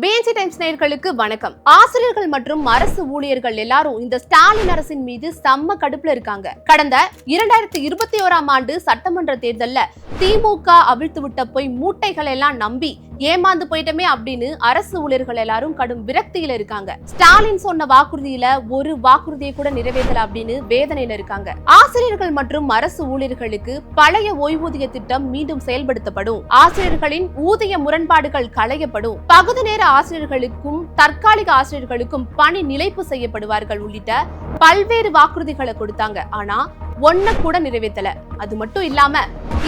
BNC times நேயர்களுக்கு வணக்கம். ஆசிரியர்கள் மற்றும் அரசு ஊழியர்கள் எல்லாரும் இந்த ஸ்டாலின் அரசின் மீது செம்ம கடுப்புல இருக்காங்க. கடந்த இரண்டாயிரத்தி இருபத்தி ஓராம் ஆண்டு சட்டமன்ற தேர்தல்ல திமுக அவிழ்த்து விட்ட போய் மூட்டைகள் எல்லாம் நம்பி ஏமாந்து போயிட்டமே அப்படின்னு அரசு ஊழியர்கள் எல்லாரும் கடும் விரக்தியில இருக்காங்க. ஸ்டாலின் சொன்ன வாக்குறுதியில ஒரு வாக்குறுதியை கூட நிறைவேற்றல அப்படின்னு வேதனையில இருக்காங்க. ஆசிரியர்கள் மற்றும் அரசு ஊழியர்களுக்கு பழைய ஓய்வூதிய திட்டம் மீண்டும் செயல்படுத்தப்படும். ஆசிரியர்களின் ஊதிய முரண்பாடுகள் களையப்படும். பகுதி நேர ஆசிரியர்களுக்கும் தற்காலிக ஆசிரியர்களுக்கும் பணி நிலைப்பு செய்யப்படுவார்கள் உள்ளிட்ட பல்வேறு வாக்குறுதிகளை கொடுத்தாங்க. ஆனா ஒன்ன கூட நிறைவேற்றல. அது மட்டும் இல்லாம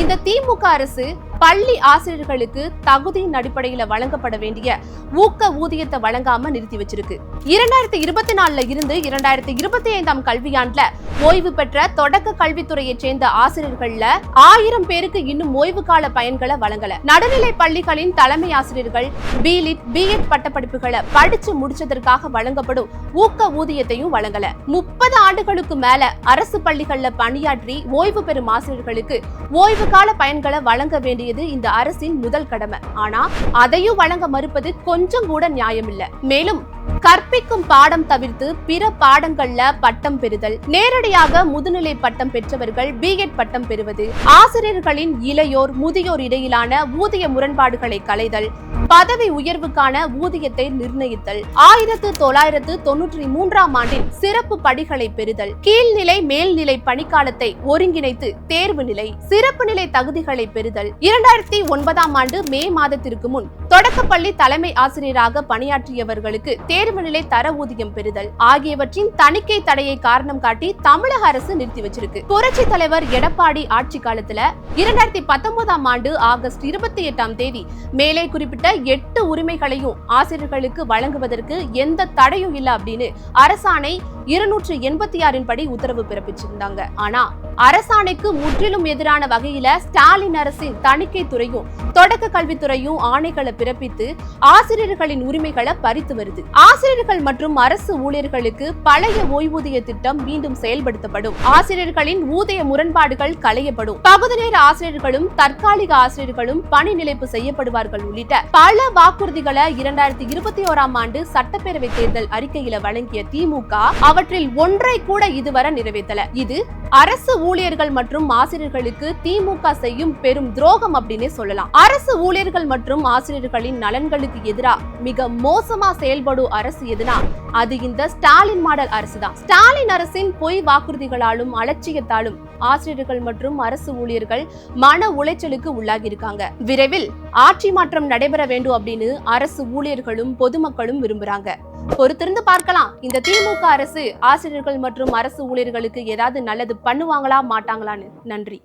இந்த திமுக அரசு பள்ளி ஆசிரியர்களுக்கு தகுதியின் அடிப்படையில வழங்கப்பட வேண்டிய ஊக்க ஊதியத்தை வழங்காம நிறுத்தி வச்சிருக்கு. இரண்டாயிரத்தி இருபத்தி நாலுல இருந்து இரண்டாயிரத்தி இருபத்தி ஐந்தாம் கல்வியாண்டுல ஓய்வு பெற்ற தொடக்க கல்வித்துறையை சேர்ந்த ஆசிரியர்கள்ல ஆயிரம் பேருக்கு இன்னும் ஓய்வு கால பயன்களை வழங்கல. நடுநிலை பள்ளிகளின் தலைமை ஆசிரியர்கள் பிலிட் பிஎட் பட்டப்படிப்புகளை படிச்சு முடிச்சதற்காக வழங்கப்படும் ஊக்க ஊதியத்தையும் வழங்கல. முப்பது ஆண்டுகளுக்கு மேல அரசு பள்ளிகள்ல பணியாற்றி ஓய்வு பெறும் ஆசிரியர்களுக்கு ஓய்வு கால பயன்களை வழங்க வேண்டியது இந்த அரசின் முதல் கடமை. ஆனா அதையும் வழங்க மறுப்பது கொஞ்சம் கூட நியாயமில்லை. மேலும் கற்பிக்கும் பாடம் தவிர்த்து பிற பாடங்கள்ல பட்டம் பெறுதல். நேரடியாக முதுநிலை பட்டம் பெற்றவர்கள் பிஎட் பட்டம் பெறுவது. ஆசிரியர்களின் இளையோர் முதியோர் இடையிலான ஊதிய முரண்பாடுகளை களைதல். பதவி உயர்வுக்கான ஊதியத்தை நிர்ணயித்தல். ஆயிரத்து தொள்ளாயிரத்து தொன்னூற்றி மூன்றாம் ஆண்டில் சிறப்பு படிகளை பெறுதல். கீழ்நிலை மேல்நிலை பணிக்காலத்தை ஒருங்கிணைத்து தேர்வு நிலை. சிறப்பு நிலை தகுதிகளை பெறுதல். இரண்டாயிரத்தி ஒன்பதாம் ஆண்டு மே மாதத்திற்கு முன் தொடக்கப்பள்ளி தலைமை ஆசிரியராக பணியாற்றியவர்களுக்கு தேர்வு நிலை தர ஊதியம் பெறுதல் ஆகியவற்றின் தணிக்கை தடையை காரணம் காட்டி தமிழக அரசு நிறுத்தி வச்சிருக்கு. புரட்சி தலைவர் எடப்பாடி ஆட்சி காலத்துல இரண்டாயிரத்தி பத்தொன்பதாம் ஆண்டு ஆகஸ்ட் இருபத்தி எட்டாம் தேதி மேலே குறிப்பிட்ட எட்டு உரிமைகளையும் ஆசிரியர்களுக்கு வழங்குவதற்கு எந்த தடையும் இல்லை அப்படின்னு அரசாணை இருநூற்று எண்பத்தி ஆறின் படி உத்தரவு பிறப்பிச்சிருந்தாங்க. ஆனா அரசாணைக்கு முற்றிலும் எதிரான வகையில ஸ்டாலின் அரசின் தணிக்கை துறையும் தொடக்க கல்வித்துறையும் ஆணைகளை பிறப்பித்து ஆசிரியர்களின் உரிமைகளை பறித்து வருது. ஆசிரியர்கள் மற்றும் அரசு ஊழியர்களுக்கு பழைய ஓய்வூதிய திட்டம் மீண்டும் செயல்படுத்தப்படும். ஆசிரியர்களின் ஊதிய முரண்பாடுகள் களையப்படும். பகுதி நேர ஆசிரியர்களும் தற்காலிக ஆசிரியர்களும் பணி நிலைப்பு செய்யப்படுவார்கள் உள்ளிட்ட பல வாக்குறுதிகளை இரண்டாயிரத்தி இருபத்தி ஓராம் ஆண்டு சட்டப்பேரவை தேர்தல் அறிக்கையில வழங்கிய திமுக அவற்றில் ஒன்றை கூட இதுவரை நிறைவேற்றல. இது அரசு ஊழியர்கள் மற்றும் ஆசிரியர்களுக்கு திமுக செய்யும் பெரும் துரோகம் அப்படின்னே சொல்லலாம். அரசு ஊழியர்கள் மற்றும் ஆசிரியர்களின் நலன்களுக்கு எதிராக மிக மோசமா செயல்படும் அரசு எதுனா அது இந்த ஸ்டாலின் மாடல் அரசு தான். ஸ்டாலின் அரசின் பொய் வாக்குறுதிகளாலும் அலட்சியத்தாலும் ஆசிரியர்கள் மற்றும் அரசு ஊழியர்கள் மன உளைச்சலுக்கு உள்ளாகி இருக்காங்க. விரைவில் ஆட்சி மாற்றம் நடைபெற வேண்டும் அப்படின்னு அரசு ஊழியர்களும் பொதுமக்களும் விரும்புறாங்க. பொறுத்திருந்து பார்க்கலாம். இந்த திமுக அரசு ஆசிரியர்கள் மற்றும் அரசு ஊழியர்களுக்கு ஏதாவது நல்லது பண்ணுவாங்களா மாட்டாங்களான்னு. நன்றி.